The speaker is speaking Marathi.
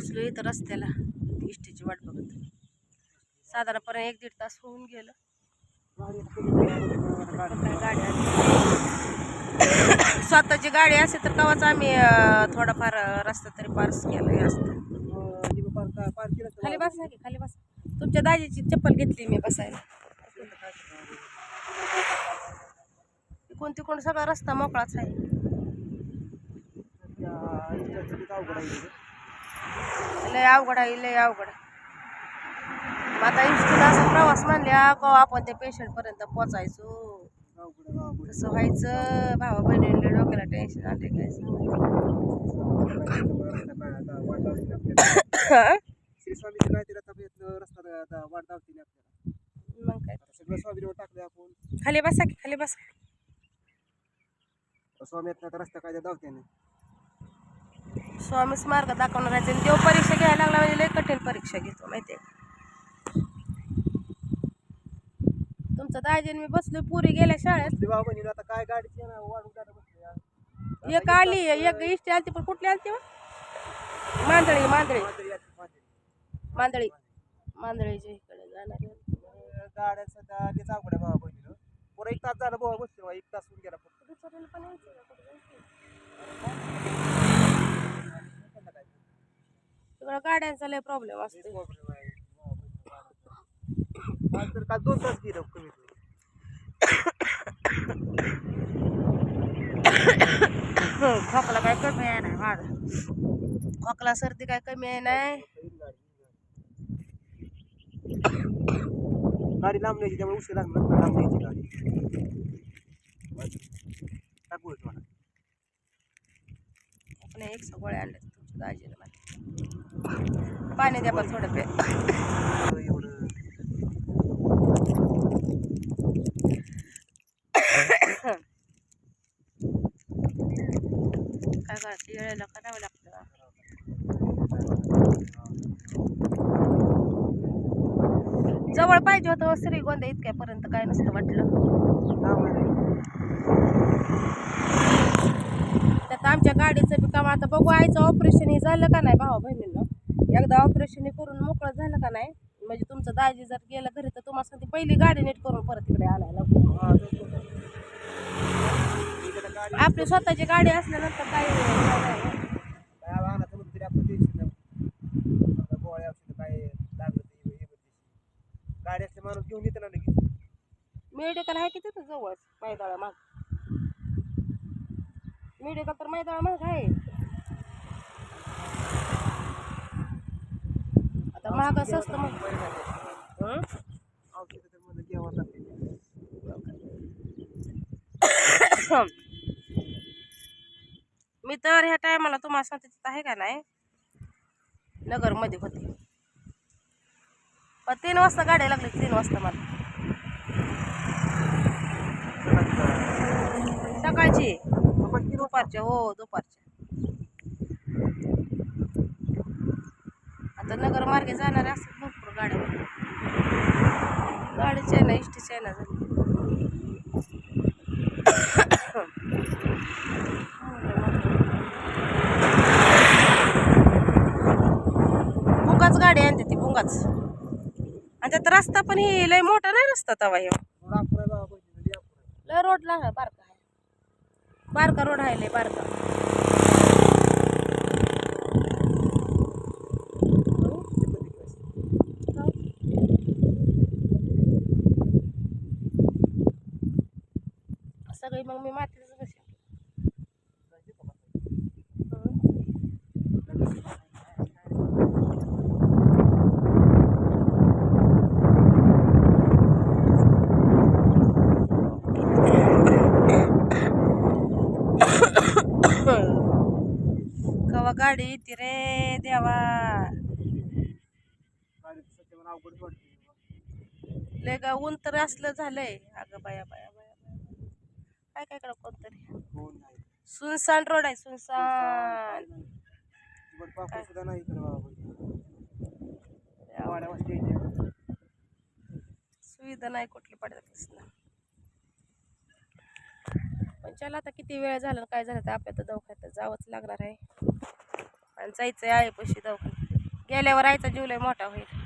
बसलो इथं रस्त्याला. इष्टीची वाट बघत. साधारणपणे एक दीड तास होऊन गेलं. गाडी स्वतःची गाडी असेल तर कवाच आम्ही थोडाफार रस्ता तरी पार्स केला असतं. खाली बस की खाली बस. तुमच्या दाजीची चप्पल घेतली मी बसायला. तिकून तिकडून सगळा रस्ता मोकळाच आहे. लय अवघड आहे लय अवघड. मग आता इष्टीला असा प्रवास म्हणल्या का आपण त्या पेशंट पर्यंत पोचायचो कसं व्हायचं? भावा बहिणीला डोक्याला टेन्शन आले काय? सांगायचं. श्री स्वामीची काय तिला मग काय? सगळं आपण खाली बसा की खाली बसा. स्वामी येत रस्ता काय दावते स्वामीच मार्ग दाखवणार आहे देव परीक्षा घ्यायला लागला म्हणजे लय कठीण परीक्षा घेतो माहितीये का? तुमचं दाजीन मी बसलोय पुरी गेल्या शाळेत. आता काय गाडीची बसले. एक आली एक इष्टी आलती पण कुठली आलती मांदळी मांदळी. मांदळी मांदळीच्या इकडे जाणार गाड्या सध्या अवघड आहे भावा बहिणीला पुरा एक तास झाला भावा बसले बा, एक तास होऊन गेला फक्त. तिकडं गाड्यांचा लय प्रॉब्लेम असतो. आज तर काल दोन तास गेलं कमी खोकला काय कमी आहे नाही माझा. खोकला सर्दी काय कमी आहे नाही. गाडी लांब न्यायची त्यामुळे उशीर लागणार. लांब न्यायची गाडी. टाकू मला आपण एक गोळ्या आणल्या तुमच्या दाजीला. पाणी द्या पण थोडं पे. काय करते? वेळेला करावं लागतं. जवळ पाहिजे होतं हो, श्रीगोंदा इतक्यापर्यंत काय नसतं वाटलं. त्यात आमच्या गाडीचं बी काम आता बघू आईचं ऑपरेशन हे झालं का नाही भावा बहिणीला एकदा ऑपरेशन हे करून मोकळं झालं का नाही? म्हणजे तुमचं दाजी जर गेलं घरी तर तुम्हाला सांगते पहिली गाडी नीट करून परत इकडे आणायला. आपली स्वतःची गाडी असल्यानंतर काही नाही. काय गोळ्या काय हे गाडी माणूस घेऊन येते ना लगेच मेडिकल आहे की तिथं जवळ? मैदाळा माग मेडिकल तर मैदाळा माग आहे. महाग असं असतं मग? मी तर ह्या टायमाला तुम्हाला सांगते तिथं आहे का नाही? नगरमध्ये होते. पण तीन वाजता गाड्या लागली तीन वाजता मला. सकाळची. दुपारच्या हो दुपारच्या. तर नगरमार्गे जाणारे असतात भरपूर गाड्या गाडीच्या ना इष्टीच्या ना झाली. बुंगाच गाडी आणते ती बुंगाच. आणि त्यात रस्ता पण हे लय मोठा नाही रस्ता तवा ह्यो. बाबा लई लय रोड लागला बारका. आहे बारका रोड आहे लय बारका ते पण तिकडे आहे. सगळी मग मी मातीच कशी कवा गाडी येते रे देवा. गाडी अवघड वाटते लय गा ऊन तर असलं झालंय. अगं बाया बाया बाया. काय काय कोणतरी? कोण नाही सुनसान रोड आहे सुनसान. सुद्धा नाही. सुविधा नाही कुठली पडत पण चला आता किती वेळ झाला काय झालं तर आपल्या तर दवाखान्यात जावंच लागणार आहे. आणि जायचं आहे पशी दवाखान्यात. गेल्यावर आईचा जीव लय मोठा होईल.